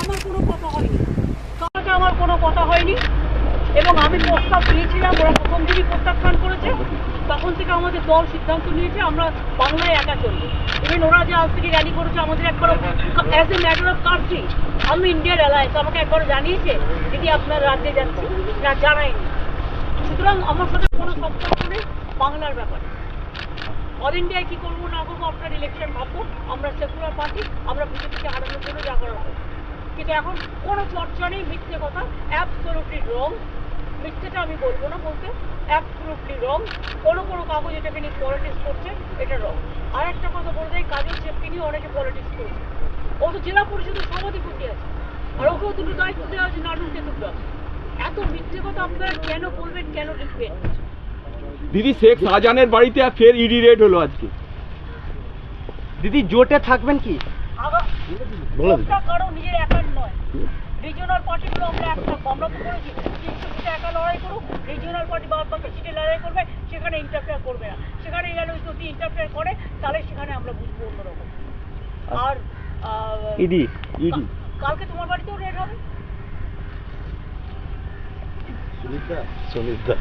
আমার কোনো কথা হয়নি। আমার কোনো কথা হয়নি। এবং আমি প্রস্তাব দিয়েছিলাম ওরা প্রথম দিনই প্রত্যাখ্যান করেছে। তখন থেকে আমাদের দল সিদ্ধান্ত নিয়েছে আমরা বাংলায় একা চলবো। ইভেন ওরা যে আজ থেকে র্যালি করেছে আমাদের একবার as a matter of country আমি ইন্ডিয়ার অ্যালায়েন্স আমাকে একবার জানিয়েছে দিদি আপনার রাজ্যে যাচ্ছি। না জানায়নি। সুতরাং আমার সাথে কোনো সম্পর্ক নেই বাংলার ব্যাপারে। অল ইন্ডিয়ায় কী করব না করব আপনার ইলেকশন ভাববো, আমরা সেকুলার পার্টি আমরা বিজেপিকে হারানোর জন্য যা করব। কিন্তু এখন কোনো চর্চা নেই, মিথ্যে কথা অ্যাবসোলুটলি রং মিথ্যেটা আমি বলব না বলতে অ্যাবসোলুটলি রং কোনো কোনো কাগজ এটাকে নিয়ে পলিটিক্স করছে, এটা রং আর একটা কথা বলে দেয় কাজের চেপকে নিয়ে অনেকে পলিটিক্স করছে ও তো জেলা পরিষদের সভাধিপতি আছে, আর ওকেও দুটো দায়িত্ব দেওয়া আছে নাটক আছে। এত মিথ্যে কথা আপনারা কেন বলবেন, কেন লিখবেন? দিদি শেখ শাহজাহানের বাড়িতে ফের ইডি রেড হলো আজকে। দিদি জোটে থাকবেন কি? আগা বলে দিন। কোনটা কারও নিজের একার নয়। রিজিওনাল পার্টিগুলো আমরা এক আমরা তো করেছি তিনশো একা লড়াই করুক রিজিওনাল পার্টি বাদ বাকি সিটে লড়াই করবে সেখানে ইন্টারফেয়ার করবে না। সেখানে গেলে যদি ইন্টারফেয়ার করে তাহলে সেখানে আমরা বুঝব অন্যরকম। আর আহ, ইডি কালকে তোমার বাড়িতেও রেড হবে? সুমিতা